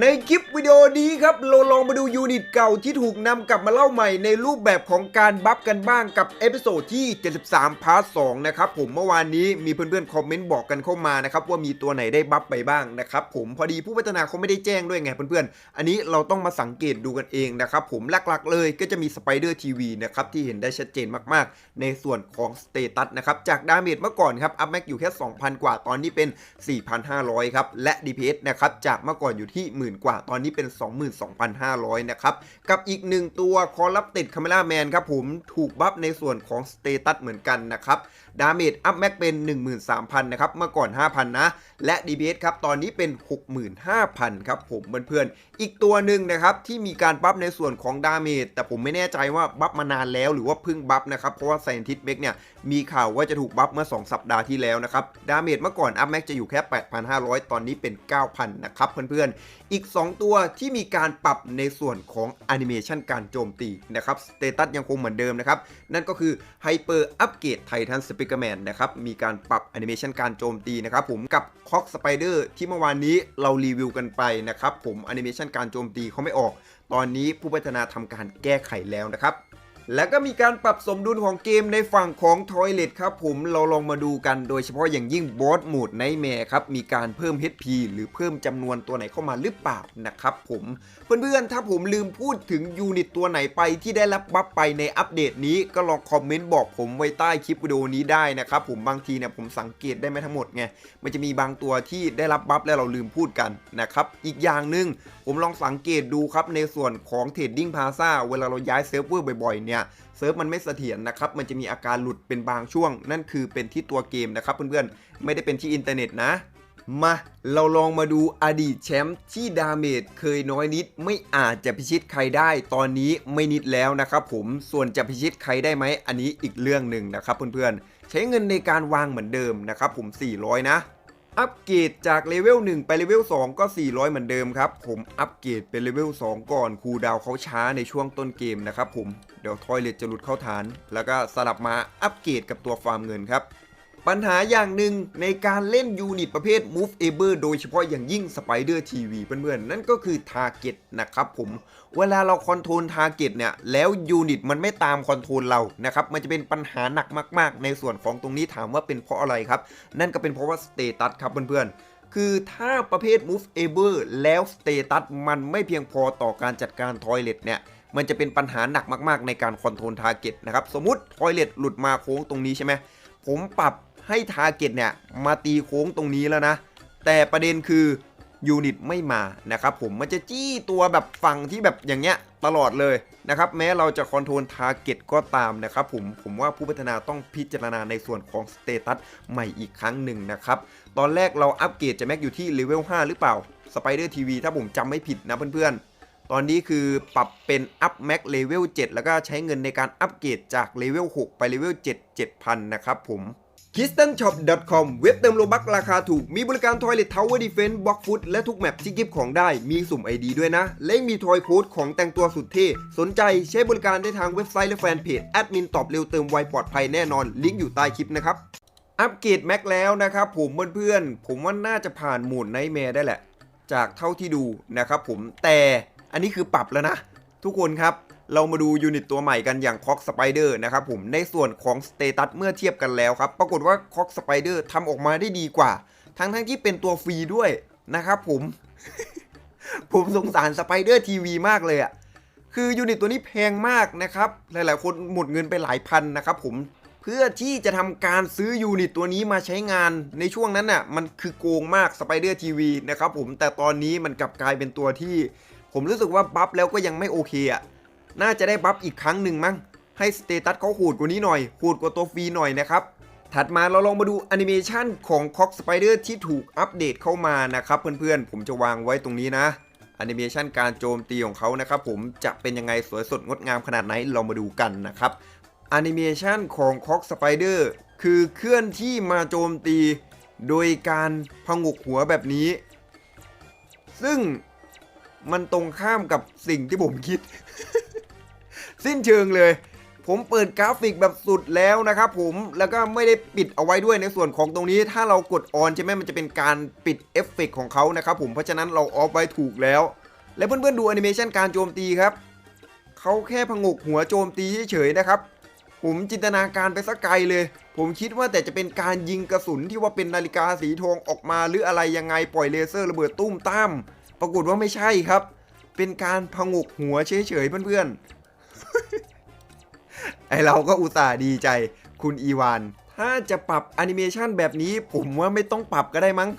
ในคลิปวิดีโอนี้ครับเราลองมาดูยูนิตเก่าที่ถูกนำกลับมาเล่าใหม่ในรูปแบบของการบัฟกันบ้างกับเอพิโซดที่ 73 พาร์ท 2 นะครับผมเมื่อวานนี้มีเพื่อนๆคอมเมนต์บอกกันเข้ามานะครับว่ามีตัวไหนได้บัฟไปบ้างนะครับผมพอดีผู้พัฒนาเขาไม่ได้แจ้งด้วยไงเพื่อนๆ อันนี้เราต้องมาสังเกตดูกันเองนะครับผมหลักๆเลยก็จะมีสไปเดอร์ทีวีนะครับที่เห็นได้ชัดเจนมากๆ ในส่วนของสเตตัสนะครับจากดาเมจเมื่อก่อนครับอัพแม็กอยู่แค่ 2,000 กว่าตอนนี้เป็น 4,500 ครับและ DPS นะครับจากเมื่อก่อนอยู่ที่หมื่นกว่า ตอนนี้เป็น 22,500 นะครับ กับอีกหนึ่งตัวคอรับติดคาเมล่าแมนครับผมถูกบัฟในส่วนของสเตตัสเหมือนกันนะครับ ดาเมจอัพแม็กเป็น 13,000 นะครับ เมื่อก่อน 5,000 นะ และ DPS ครับ ตอนนี้เป็น 65,000 ครับผมเพื่อนๆ อีกตัวหนึ่งนะครับ ที่มีการบัฟในส่วนของดาเมจแต่ผมไม่แน่ใจว่าบัฟมานานแล้วหรือว่าเพิ่งบัฟนะครับ เพราะว่าไซนทิสเบกเนี่ยมีข่าวว่าจะถูกบัฟเมื่อ 2 สัปดาห์ที่แล้วนะครับ ดาเมจเมื่อก่อนอัพแม็กจะอยู่แค่ 8,500 ตอนนี้เป็น 9,000 นะครับเพื่อนๆ อีก 2 ตัวที่มีการปรับในส่วนของแอนิเมชันการโจมตีนะครับสเตตัสยังคงเหมือนเดิมนะครับนั่นก็คือไฮเปอร์อัปเกรดไททันสปิเกอร์แมนนะครับ มีการปรับแอนิเมชันการโจมตีนะครับผมกับคอกสไปเดอร์ที่เมื่อวานนี้เรารีวิวกันไปนะครับผมแอนิเมชันการโจมตีเขาไม่ออก ตอนนี้ผู้พัฒนาทำการแก้ไขแล้วนะครับ แล้วก็มีการปรับสมดุลของเกมในฝั่งของทอยเลตครับผมเราลองมาดูกันโดยเฉพาะอย่างยิ่งบอสโหมดไนแมร์ครับมีการเพิ่ม HP หรือเพิ่มจำนวนตัวไหนเข้ามาหรือเปล่านะครับผมเพื่อนๆถ้าผมลืมพูดถึงยูนิตตัวไหนไปที่ได้รับบัฟไปในอัปเดตนี้ก็ลองคอมเมนต์บอกผมไว้ใต้คลิปวิดีโอนี้ได้นะครับผมบางทีเนี่ยผมสังเกตได้ไม่ทั้งหมดไงมันจะมีบางตัวที่ได้รับบัฟแล้วเราลืมพูดกันนะครับอีกอย่างหนึ่งผมลองสังเกตดูครับในส่วนของเทรดดิ้งพาซาเวลาเราย้ายเซิร์ฟเวอร์บ่อยๆเนี่ยเซิร์ฟมันไม่เสถียรนะครับมันจะมีอาการหลุดเป็นบางช่วง นั่นคือเป็นที่ตัวเกมนะครับเพื่อนๆไม่ได้เป็นที่อินเทอร์เน็ตนะมาเราลองมาดูอดีตแชมป์ที่ดาเมจเคยน้อยนิด ไม่อาจจะพิชิตใครได้ ตอนนี้ไม่นิดแล้วนะครับผมส่วนจะพิชิตใครได้ไหมอันนี้อีกเรื่องหนึ่งนะครับเพื่อนๆใช้เงินในการวางเหมือนเดิมนะครับผม 400 นะ อัปเกรดจากเลเวล1ไปเลเวล2ก็ 400 เหมือนเดิมครับ ผมอัปเกรดเป็นเลเวล2 ก่อนคูดาวเขาช้าในช่วงต้นเกมนะครับผม เดี๋ยวทอยเลตจะหลุดเข้าฐาน แล้วก็สลับมาอัปเกรดกับตัวฟาร์มเงินครับ ปัญหาอย่างหนึ่งในการเล่นยูนิตประเภท Move a b l e โดยเฉพาะอย่างยิ่ง Spider TV เพื่อนๆ นั่นก็คือ Target นะครับผม เวลาเราคอนโทรล Target เนี่ย แล้วยูนิตมันไม่ตามคอนโทรลเรานะครับ มันจะเป็นปัญหาหนักมาก ๆ ในส่วนของตรงนี้ถามว่าเป็นเพราะอะไรครับ นั่นก็เป็นเพราะว่าสเตตัสครับเพื่อนๆคือถ้าประเภท Move a b l e แล้วสเตตัสมันไม่เพียงพอต่อการจัดการทอยเลตเนี่ยมันจะเป็นปัญหาหนักมาก ๆ ในการคอนโทรล Target นะครับ สมมติทอยเลตหลุดมาโค้งตรงนี้ใช่ไหมผมปรับ ให้ทาร์เก็ตเนี่ยมาตีโค้งตรงนี้แล้วนะ แต่ประเด็นคือยูนิตไม่มานะครับผมมันจะจี้ตัวแบบฝั่งที่แบบอย่างเงี้ยตลอดเลยนะครับแม้เราจะคอนโทรลทาร์เก็ตก็ตามนะครับผมผมว่าผู้พัฒนาต้องพิจารณาในส่วนของสเตตัสใหม่อีกครั้งหนึ่งนะครับ ตอนแรกเราอัปเกรดจะแม็กอยู่ที่เลเวล5หรือเปล่า Spider TV ถ้าผมจำไม่ผิดนะเพื่อนๆ ตอนนี้คือปรับเป็นอัพแม็กเลเวล7แล้วก็ใช้เงินในการอัปเกรดจากเลเวล6ไปเลเวล7 7,000 นะครับผม k i s t a n s h o p c o m เว็บเติมโลบักราคาถูก มีบริการ Toilet Tower Defense Block Foot และทุกแมปที่กิฟของได้ มีสุ่ม ID ด้วยนะ และมีทอยโค้ดของแต่งตัวสุดเท่ สนใจใช้บริการได้ทางเว็บไซต์และแฟนเพจ แอดมินตอบเร็วเติมไวปลอดภัยแน่นอน ลิงก์อยู่ใต้คลิปนะครับ อัปเกรดแม็กแล้วนะครับผมเพื่อนๆ ผมว่าน่าจะผ่านหมดไนแมร์ได้แหละ จากเท่าที่ดูนะครับผม แต่อันนี้คือปรับแล้วนะ ทุกคนครับ เรามาดูยูนิตตัวใหม่กันอย่างคอกสไปเดอร์นะครับผมในส่วนของสเตตัสเมื่อเทียบกันแล้วครับ ปรากฏว่าคอกสไปเดอร์ทำออกมาได้ดีกว่า ทั้งทั้งที่เป็นตัวฟรีด้วยนะครับผม ผมสงสารสไปเดอร์ทีวีมากเลยอะคือยูนิตตัวนี้แพงมากนะครับ หลายๆ คนหมดเงินไปหลายพันนะครับผมเพื่อที่จะทำการซื้อยูนิตตัวนี้มาใช้งานในช่วงนั้นน่ะมันคือโกงมาก Spider TV นะครับผมแต่ตอนนี้มันกลับกลายเป็นตัวที่ ผมรู้สึกว่าบัฟแล้วก็ยังไม่โอเคอะ น่าจะได้บัฟอีกครั้งหนึ่งมั้ง ให้สเตตัสเขาโหดกว่านี้หน่อย โหดกว่าตัวฟรีหน่อยนะครับ ถัดมาเราลองมาดูแอนิเมชันของคอกสไปเดอร์ที่ถูกอัปเดตเข้ามานะครับเพื่อนๆ ผมจะวางไว้ตรงนี้นะแอนิเมชันการโจมตีของเขานะครับผมจะเป็นยังไงสวยสดงดงามขนาดไหนเรามาดูกันนะครับแอนิเมชันของคอกสไปเดอร์คือเคลื่อนที่มาโจมตี โดยการพงกหัวแบบนี้ ซึ่งมันตรงข้ามกับสิ่งที่ผมคิด สิ้นเชิงเลย ผมเปิดกราฟิกแบบสุดแล้วนะครับผมแล้วก็ไม่ได้ปิดเอาไว้ด้วยในส่วนของตรงนี้ ถ้าเรากดออนใช่ไหมมันจะเป็นการปิดเอฟเฟกต์ของเขานะครับผมเพราะฉะนั้นเราออฟไว้ถูกแล้ว และเพื่อนๆดูแอนิเมชันการโจมตีครับเขาแค่พงกหัวโจมตีเฉยๆนะครับผมจินตนาการไปสักไกลเลย ผมคิดว่าแต่จะเป็นการยิงกระสุนที่ว่าเป็นนาฬิกาสีทองออกมาหรืออะไรยังไงปล่อยเลเซอร์ระเบิดตุ้มตั้มปรากฏว่าไม่ใช่ครับ เป็นการพงกหัวเฉยๆเพื่อนๆ ไอเราก็อุตส่าห์ดีใจคุณอีวาน ถ้าจะปรับแอนิเมชันแบบนี้ ผมว่าไม่ต้องปรับก็ได้มั้ง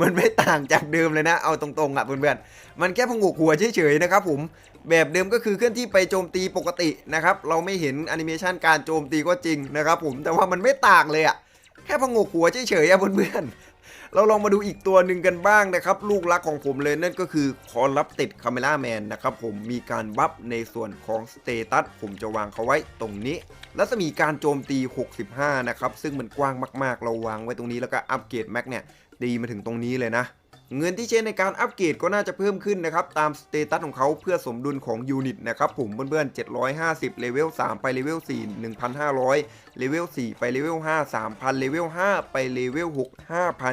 มันไม่ต่างจากเดิมเลยนะ เอาตรงๆอะเพื่อนๆ มันแค่พงกหัวเฉยๆนะครับผม แบบเดิมก็คือเคลื่อนที่ไปโจมตีปกตินะครับ เราไม่เห็นแอนิเมชันการโจมตีก็จริงนะครับผม แต่ว่ามันไม่ต่างเลยอะ แค่พงกหัวเฉยๆอะเพื่อนๆ เราลองมาดูอีกตัวหนึ่งกันบ้างนะครับ ลูกรักของผมเลยนั่นก็คือคอรับติดคาเมล่าแมนนะครับผมมีการบัฟในส่วนของสเตตัสผมจะวางเขาไว้ตรงนี้แล้วจะมีการโจมตี 65 นะครับ ซึ่งมันกว้างมากๆ เราวางไว้ตรงนี้แล้วก็อัปเกรดแม็กเนี่ยดีมาถึงตรงนี้เลยนะ เงินที่ใช้ในการอัปเกรดก็น่าจะเพิ่มขึ้นนะครับ ตามสเตตัสของเขาเพื่อสมดุลของยูนิตนะครับผมเพื่อนๆ 750 เลเวล 3 ไปเลเวล 4 1,500 เลเวล 4 ไปเลเวล 5 3,000 เลเวล 5 ไปเลเวล 6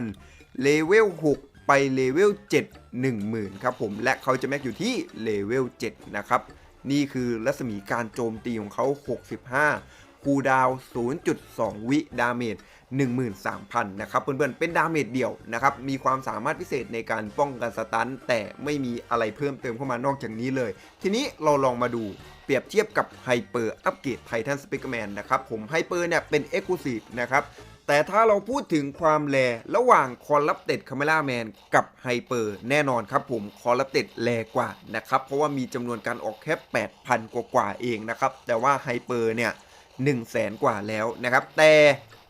5,000 เลเวล 6 ไปเลเวล 7 10,000 ครับผม และเขาจะแม็กอยู่ที่เลเวล 7 นะครับ นี่คือรัศมีการโจมตีของเขา 65 คูดาวน์0.2 วิดาเมจ13,000 นะครับเพื่อนๆ เป็นดาเมจเดี่ยวนะครับ มีความสามารถพิเศษในการป้องกันสตัน แต่ไม่มีอะไรเพิ่มเติมเข้ามานอกจากนี้เลย ทีนี้เราลองมาดูเปรียบเทียบกับไฮเปอร์อัปเกรดไททันสปิกแมนนะครับ ผมไฮเปอร์เนี่ยเป็นเอ็กซ์คลูซีฟนะครับแต่ถ้าเราพูดถึงความแรระหว่างคอรับเต็ดคาเมล่าแมนกับไฮเปอร์แน่นอนครับผมคอรับเต็ดแรกว่านะครับ เพราะว่ามีจำนวนการออกแค่ 8,000 กว่าๆเองนะครับ แต่ว่าไฮเปอร์เนี่ย 1 0 0 0 0แสนกว่าแล้วนะครับแต่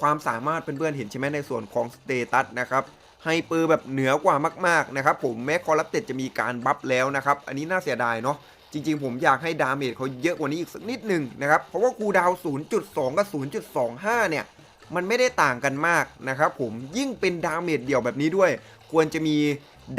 ความสามารถเพื่อนๆเห็นใช่ไหมในส่วนของสเตตัสนะครับไฮเปอร์แบบเหนือกว่ามากๆนะครับผมแม้คอรับเต็ดจะมีการบัฟแล้วนะครับอันนี้น่าเสียดายเนาะจริงๆ ผมอยากให้ดาเมจเขาเยอะกว่านี้อีกสักนิดหนึ่งนะครับ เพราะว่าคูดาวน์0.2 กับ 0.25 เนี่ย มันไม่ได้ต่างกันมากนะครับผมยิ่งเป็นดาเมจเดี่ยวแบบนี้ด้วย ควรจะมี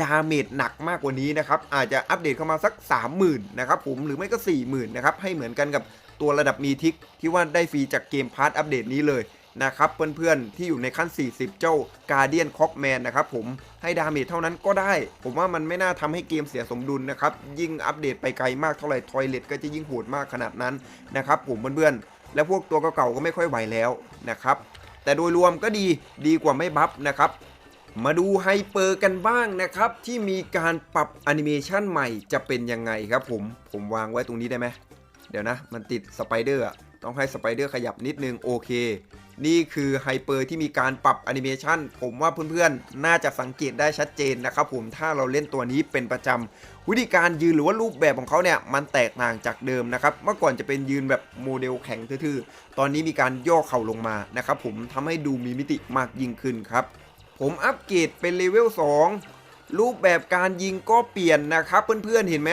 ดาเมจหนักมากกว่านี้นะครับ อาจจะอัปเดตเข้ามาสัก 30,000นะครับผมหรือไม่ก็ 40,000นะครับให้เหมือนกันกับตัวระดับมีทิกที่ว่าได้ฟรีจากเกมพาร์ทอัปเดตนี้เลยนะครับเพื่อนๆที่อยู่ในขั้น 40 เจ้า Guardian c o c k m a n นะครับผมให้ดาเมจเท่านั้นก็ได้ ผมว่ามันไม่น่าทำให้เกมเสียสมดุลนะครับ ยิ่งอัปเดตไปไกลมากเท่าไหร่ทอยเลตก็จะยิ่งโหดมากขนาดนั้นนะครับผมเพื่อนๆ และพวกตัวเก่าๆก็ไม่ค่อยไหวแล้วนะครับแต่โดยรวมก็ดีดีกว่าไม่บัฟนะครับ มาดูไฮเปอร์กันบ้างนะครับ ที่มีการปรับแอนิเมชันใหม่จะเป็นยังไงครับผม ผมวางไว้ตรงนี้ได้ไหม เดี๋ยวนะ มันติดสไปเดอร์ต้องให้สไปเดอร์ขยับนิดนึง โอเค นี่คือไฮเปอร์ที่มีการปรับแอนิเมชันผมว่าเพื่อนๆ น่าจะสังเกตได้ชัดเจนนะครับผมถ้าเราเล่นตัวนี้เป็นประจำวิธีการยืนหรือว่ารูปแบบของเขาเนี่ย มันแตกต่างจากเดิมนะครับ เมื่อก่อนจะเป็นยืนแบบโมเดลแข็งทื่อๆ ตอนนี้มีการย่อเข่าลงมานะครับผมทำให้ดูมีมิติมากยิ่งขึ้นครับ ผมอัปเกรดเป็นเลเวล2รูปแบบการยิงก็เปลี่ยนนะครับ เพื่อนๆเห็นไหม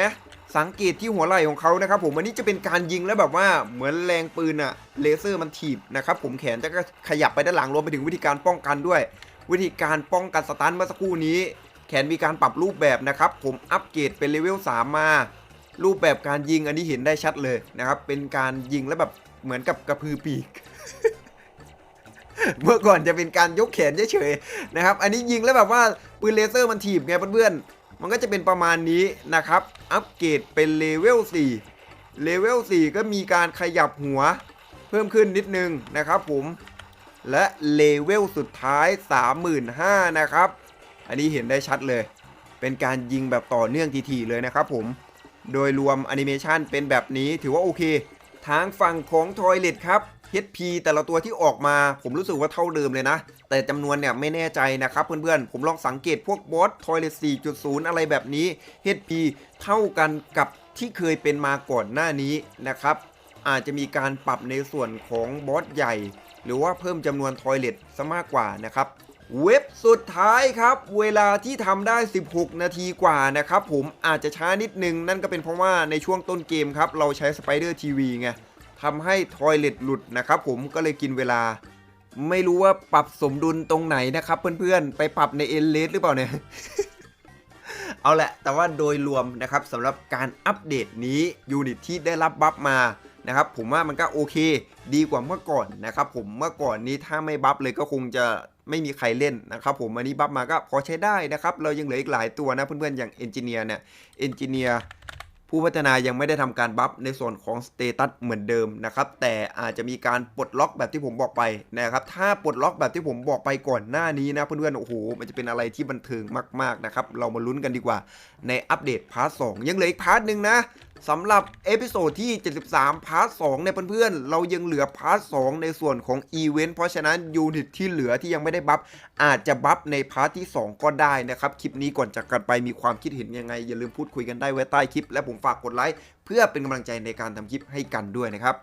สังเกตที่หัวไหล่ของเขานะครับ ผมอันนี้จะเป็นการยิงแล้วแบบว่าเหมือนแรงปืนอะเลเซอร์มันถีบนะครับผมแขนจะก็ขยับไปด้านหลังรวมไปถึงวิธีการป้องกันด้วย วิธีการป้องกันสตันเมื่อสักครู่นี้ แขนมีการปรับรูปแบบนะครับ ผมอัปเกรดเป็นเลเวล3มา รูปแบบการยิงอันนี้เห็นได้ชัดเลยนะครับเป็นการยิงแล้วแบบเหมือนกับกระพือปีก เมื่อก่อนจะเป็นการยกแขนเฉยๆนะครับ อันนี้ยิงแล้วแบบว่าปืนเลเซอร์มันถีบไงเพื่อนๆ มันก็จะเป็นประมาณนี้นะครับ อัปเกรดเป็นเลเวล4เลเวล4ก็มีการขยับหัวเพิ่มขึ้นนิดนึงนะครับผม และเลเวลสุดท้าย 35,000นะครับ อันนี้เห็นได้ชัดเลย เป็นการยิงแบบต่อเนื่องทีๆเลยนะครับผม โดยรวมแอนิเมชันเป็นแบบนี้ถือว่าโอเค ทางฝั่งของทอยเลตครับ HP แต่ละตัวที่ออกมาผมรู้สึกว่าเท่าเดิมเลยนะ แต่จำนวนเนี่ยไม่แน่ใจนะครับเพื่อนๆ ผมลองสังเกตพวกบอสทอยเลต4.0 อะไรแบบนี้ HP เท่ากันกับที่เคยเป็นมาก่อนหน้านี้นะครับ อาจจะมีการปรับในส่วนของบอสใหญ่ หรือว่าเพิ่มจำนวนทอยเลตซะมากกว่านะครับเว็บสุดท้ายครับ เวลาที่ทำได้ 16 นาทีกว่านะครับผมอาจจะช้านิดนึง นั่นก็เป็นเพราะว่าในช่วงต้นเกมครับ เราใช้ Spider TV ไง ทำให้ทอยเลตหลุดนะครับผมก็เลยกินเวลา ไม่รู้ว่าปรับสมดุลตรงไหนนะครับ เพื่อนๆ ไปปรับในเอ็นเลสหรือเปล่าเนี่ย เอาแหละ แต่ว่าโดยรวมนะครับสำหรับการอัปเดตนี้ยูนิตที่ได้รับบัฟมานะครับผมว่ามันก็โอเคดีกว่าเมื่อก่อนนะครับผมเมื่อก่อนนี้ถ้าไม่บัฟเลยก็คงจะไม่มีใครเล่นนะครับผมอันนี้บัฟมาก็พอใช้ได้นะครับ เรายังเหลืออีกหลายตัวนะเพื่อนๆอย่างเอนจิเนียร์เนี่ยเอนจิเนียร์ ผู้พัฒนายังไม่ได้ทำการบัฟในส่วนของสเตตัสเหมือนเดิมนะครับ แต่อาจจะมีการปลดล็อกแบบที่ผมบอกไปนะครับ ถ้าปลดล็อกแบบที่ผมบอกไปก่อนหน้านี้นะเพื่อนๆ โอ้โห มันจะเป็นอะไรที่บันเทิงมากๆนะครับ เรามาลุ้นกันดีกว่าในอัปเดตพาร์ทสยังเหลืออีกพาร์ทหนึ่งนะ สำหรับเอพิโซดที่ 73 พาร์ท 2 เนี่ยเพื่อนๆ เรายังเหลือพาร์ท 2 ในส่วนของอีเวนต์เพราะฉะนั้นยูนิตที่เหลือที่ยังไม่ได้บัฟอาจจะบัฟในพาร์ทที่ 2 ก็ได้นะครับ คลิปนี้ก่อนจากกันไปมีความคิดเห็นยังไง อย่าลืมพูดคุยกันได้ไว้ใต้คลิป และผมฝากกดไลค์เพื่อเป็นกำลังใจในการทำคลิปให้กันด้วยนะครับ